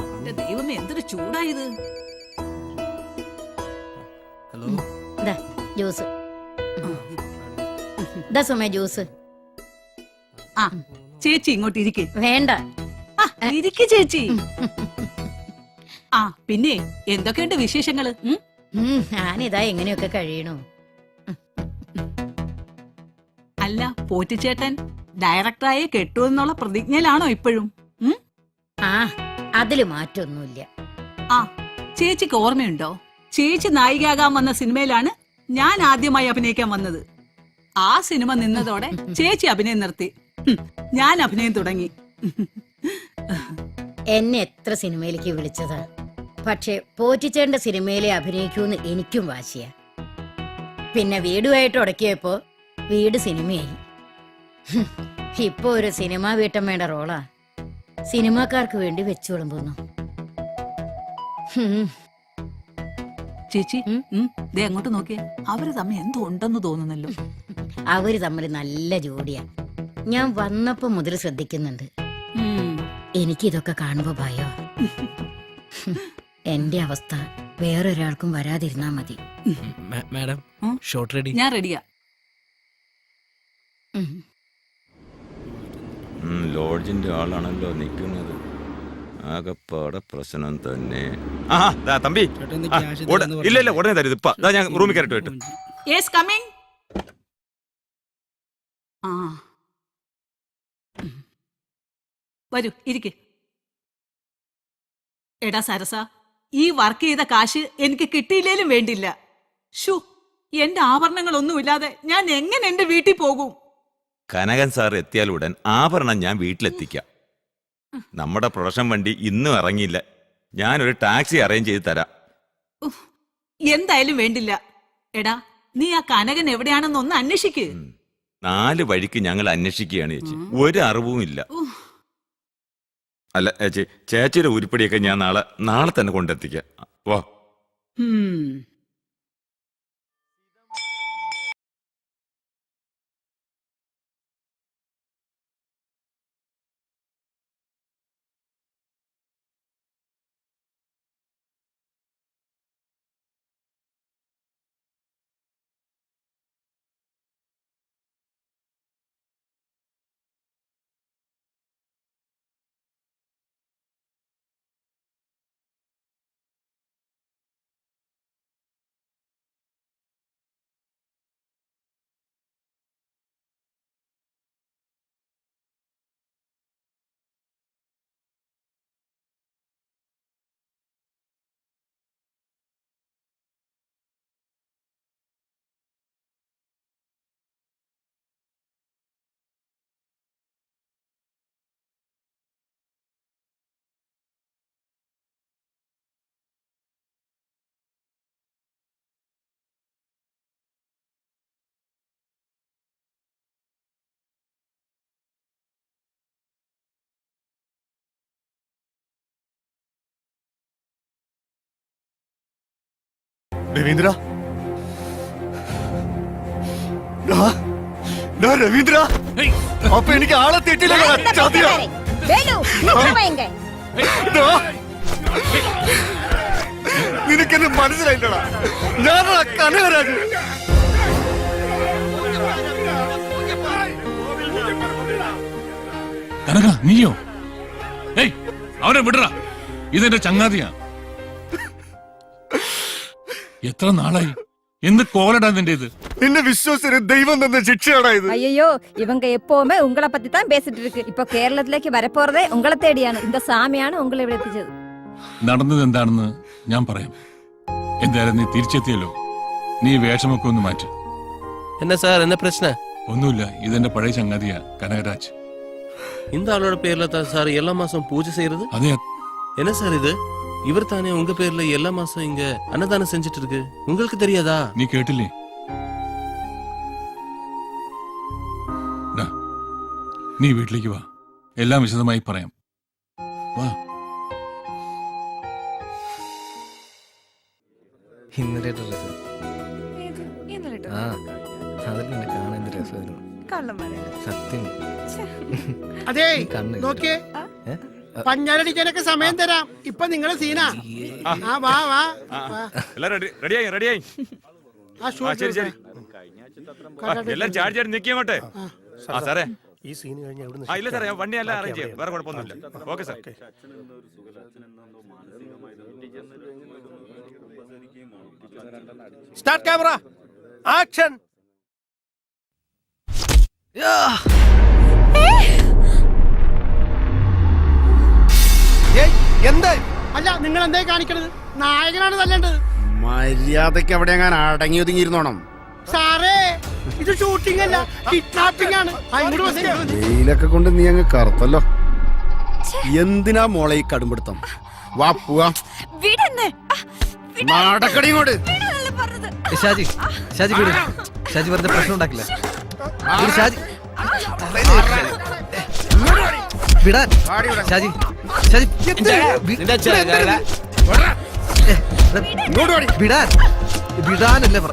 എന്റെ ദൈവമേ എന്തൊരു ചൂടായത് ഹലോ. ദാ ജ്യൂസ്. ദാ സുമേ ജ്യൂസ്. ആ. ചേച്ചി ഇങ്ങോട്ട് ഇരിക്കേ. വേണ്ട. ആ ഇരിക്ക് ചേച്ചി. ആ പിന്നെ എന്തൊക്കെയുണ്ട് വിശേഷങ്ങൾ? ഉം? ഉം, ഞാനിതാ എങ്ങനെയൊക്കെ കഴിയണു. അല്ല പോറ്റിച്ചേട്ടൻ ഡയറക്ടറായി കെട്ടുമെന്നുള്ള പ്രതിജ്ഞയിലാണോ ഇപ്പോഴും? ഉം? ആ അതിൽ മാറ്റൊന്നുമില്ല. ആ ചേച്ചിക്ക് ഓർമ്മയുണ്ടോ? ചേച്ചി നായികയാകാൻ വന്ന സിനിമയിലാണ് ഞാൻ ആദ്യമായി അഭിനയിക്കാൻ വന്നത്. ആ സിനിമ നിന്നതോടെ ചേച്ചി അഭിനയം നിർത്തി. ഞാൻ അഭിനയം തുടങ്ങി. എന്നെ എത്ര സിനിമയിലേക്ക് വിളിച്ചതാ? പക്ഷെ പോറ്റിച്ചേണ്ട സിനിമയിലെ അഭിനയിക്കൂന്ന് എനിക്കും വാശിയാ. പിന്നെ വീടുമായിട്ട് ഉടക്കിയപ്പോ വീട് സിനിമയായി. ഇപ്പൊ ഒരു സിനിമാ വീട്ടമ്മയുടെ റോളാ. സിനിമാക്കാർക്ക് വേണ്ടി വെച്ചു വിളമ്പുന്നു. ചേച്ചി ദേ അങ്ങോട്ട് നോക്കിയേ. അവർ തമ്മിൽ എന്തോ ഉണ്ടെന്ന് തോന്നുന്നല്ലോ. അവർ തമ്മിൽ നല്ല ജോഡിയാ. ഞാൻ വന്നപ്പോ മുതൽ ശ്രദ്ധിക്കുന്നുണ്ട്. എനിക്ക് ഇതൊക്കെ കാണുമ്പോ ഭയോ? എന്റെ അവസ്ഥ വേറൊരാൾക്കും വരാതിരുന്നാ മതി. മാഡം ഷോട്ട് ഷോർട്ട് റെഡി ഞാൻ റെഡിയാ ലോഡ്ജിന്റെ ആളാണല്ലോ നിൽക്കുന്നത് ആകപ്പാടെ പ്രശ്നം തന്നെ. ആ തമ്പി. ഇല്ല ഇല്ല ഉടനെ തരും ഇപ്പ ഞാൻ റൂമിൽ കയറിട്ട് വിട്ടു യെസ് കമ്മിങ് ആ. ഉം. വരൂ ഇരിക്ക്. എടാ സരസ ഈ വർക്ക് ചെയ്ത കാശ് എനിക്ക് കിട്ടിയില്ലേലും വേണ്ടില്ല. ഷു എന്റെ ആഭരണങ്ങളൊന്നുമില്ലാതെ ഞാൻ എങ്ങനെ എന്റെ വീട്ടിൽ പോകും? കനകൻ സാർ എത്തിയാൽ ഉടൻ ആഭരണം ഞാൻ വീട്ടിലെത്തിക്കാം. നമ്മുടെ പ്രൊഡക്ഷൻ വണ്ടി ഇന്നും ഇറങ്ങിയില്ല. ഞാനൊരു ടാക്സി അറേഞ്ച് ചെയ്ത് തരാം. എന്തായാലും വേണ്ടില്ല. എടാ നീ ആ കനകൻ എവിടെയാണെന്ന് ഒന്ന് അന്വേഷിക്ക്. നാല് വഴിക്ക് ഞങ്ങൾ അന്വേഷിക്കുകയാണ് ചേച്ചി. ഒരു അറിവും ഇല്ല. അല്ല ചേച്ചി ചേച്ചിയുടെ ഉരുപ്പടിയൊക്കെ ഞാൻ നാളെ നാളെ തന്നെ കൊണ്ടെത്തിക്കാം. വാ. രവീന്ദ്ര? രവീന്ദ്ര? അപ്പൊ എനിക്ക് ആളെ തെറ്റില്ല. നിനക്കെന്നെ മനസ്സിലായില്ലടാ. ഞാനാ കനകരാജ് കനക നീയോ? ഏയ് അവനെ വിടറ. ഇതെന്റെ ചങ്ങാതിയാ. എത്ര നാളായി? എന്ത് കോലടാ നിന്റെ ഇത്? നിന്നെ വിശ്വസിന് ദൈവം തന്ന ശിക്ഷയാടാ ഇത്. അയ്യോ இவங்க എപ്പോമേ ഉങ്ങളെ പറ്റി தான் പേസിട്ട് ഇരിക്കും ഇപ്പൊ കേരളത്തിലേക്ക് வரப்போறதே ഉങ്ങളെ തേടിയാണ്. இந்த സ്വാമിയാണ് ഉങ്ങളെ ഇവിടെ എത്തിച്ചത്. നടന്നത് എന്താണെന്ന് ഞാൻ പറയാം. എന്തായാലും നീ തിരിച്ചെത്തിയല്ലോ. നീ വേഷമൊക്കെ ഒന്ന് മാറ്റി. എന്നാ സാർ എന്നാ പ്രശ്ന? ഒന്നുമില്ല ഇതെന്റെ പഴയ സംഗതിയാ കനകരാജ്. இந்த ஆளோட സാർ എല്ലാ മാസം പൂജ ചെയ്യരുത്? അതെ. എന്നാ സാർ ഇത്? இவர் தானே உங்க பேர்ல எல்லா மாசம் இங்க அன்னதானம் செஞ்சுட்டு இருக்கு உங்களுக்கு தெரியாதா നീ കേട്ടില്ലേ ഡാ, നീ വീട്ടിലേക്ക് വാ എല്ലാം വിശദമായി പറയാം വാ ഇന്നലെ ഡ്രസ് ആ അതിൽ നിന്നെ കാണാൻ എന്ത് രസമായിരുന്നു സത്യം അതേ ഈ കണ്ണ് നോക്കിയേ ഏ? പഞ്ഞാലടിക്കാനൊക്കെ സമയം തരാം. ഇപ്പൊ നിങ്ങളെ സീനാ. ആ വാ വാ. എല്ലാരും റെഡി റെഡിയായി റെഡിയായി ആ ശരി ശരി. ആ, എല്ലാരും ചാടി ചാടി നിൽക്കി ആ. സാറേ. ഈ സീൻ കഴിഞ്ഞ ആ ഇല്ല സാറേ ഞാൻ വണ്ടി എല്ലാം അറേഞ്ച് ചെയ്യാം. വേറെ കുഴപ്പമൊന്നുമില്ല. Okay sir start camera action എന്താ? അല്ല നിങ്ങൾ എന്തേ കാണിക്കണത്? നായകനാണ് തല്ലേണ്ടത്. മര്യാദയ്ക്ക് അവിടെ ഞാൻ അടങ്ങി ഒതുങ്ങിയിരുന്നോണം. സാറേ ഇത് ഷൂട്ടിംഗ് അല്ല കിഡ്നാപ്പിംഗ് ആണ്. വെയിലൊക്കെ കൊണ്ട് നീ അങ്ങ് കറുത്തല്ലോ. എന്തിനാ മോളെ ഈ കടുംപിടുത്തം? വാ പോവാ. നടക്കടി ഇങ്ങോട്ട്. ഷാജി. ഷാജി വീട്. ഷാജി വെറുതെ പ്രശ്നം ഉണ്ടാക്കില്ല. ഷാജി. വിടാൻ. ഷാജി ഷാജി വിടാൻ. വിടാനല്ലേ പറ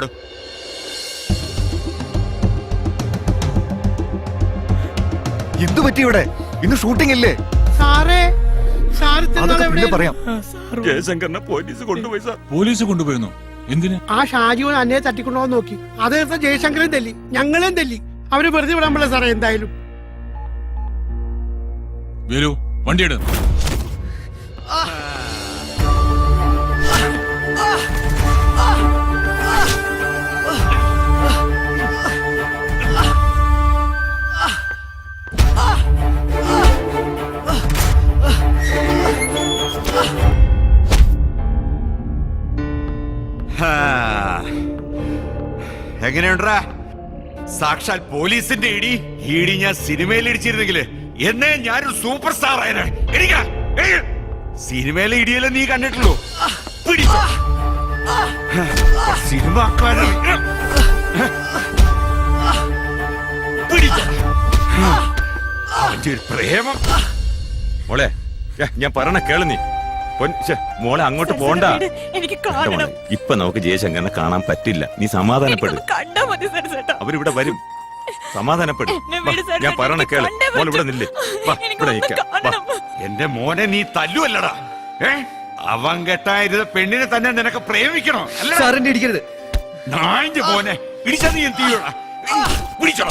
പാടു. എന്തു പറ്റി ഇവിടെ? ഇന്ന് ഷൂട്ടിംഗ് ഇല്ലേ? സാറേ അതൊക്കെ പിന്നെ പറയാം. ജയശങ്കറിനെ പോലീസ് കൊണ്ടുപോയി സാർ. പോലീസ് കൊണ്ടുപോയിരുന്നു. എന്തിന്? ആ ഷാജീവൻ അന്നെ തട്ടിക്കൊണ്ടുപോകാൻ നോക്കി. അതേ ജയശങ്കരൻ തല്ലി. ഞങ്ങളെയും തല്ലി. അവർ വെറുതെ വിടാൻ പറ്റില്ല സാറേ എന്തായാലും. വരൂ വണ്ടിയെടു എങ്ങനെയുണ്ടാ സാക്ഷാൽ പോലീസിന്റെ ഇടി. ഇടി ഞാൻ സിനിമയിൽ ഇടിച്ചിരുന്നെങ്കിൽ എന്നേ ഞാനൊരു സൂപ്പർ സ്റ്റാർ ആയനെ എണീക്ക്. സിനിമയിലെ ഇടിയല്ലേ നീ കണ്ടിട്ടുള്ളൂ. സിനിമ പ്രേമം. മോളെ ഞാൻ പറയണ കേളു നീ. മോളെ അങ്ങോട്ട് പോണ്ട. ഇപ്പൊ നമുക്ക് ജയശങ്കറിനെ കാണാൻ പറ്റില്ല. നീ സമാധാനപ്പെടും. കണ്ടാ മതി സരസേട്ടാ അവരിവിടെ വരും. സമാധാനപ്പെടും. എന്നെ വിട് സാർ, ഞാൻ പറയണ എനിക്ക് കേൾ. കണ്ടേ മോൾ ഇവിടെ പറ്റൂ. നില്ലേ. വാ ഇവിടെ വാ. കാണണം. എന്റെ മോനെ നീ തല്ലുവല്ലടാ. ഏ? അവൻ കെട്ടായിരുന്ന പെണ്ണിനെ തന്നെ നിനക്ക് പ്രേമിക്കണോ. അല്ല സാറിന്റെ ഇടിക്കരുത്. നായിന്റെ മോനെ. പിടിച്ചാ നീ എന്ത് ചെയ്യണം പിടിച്ചോ.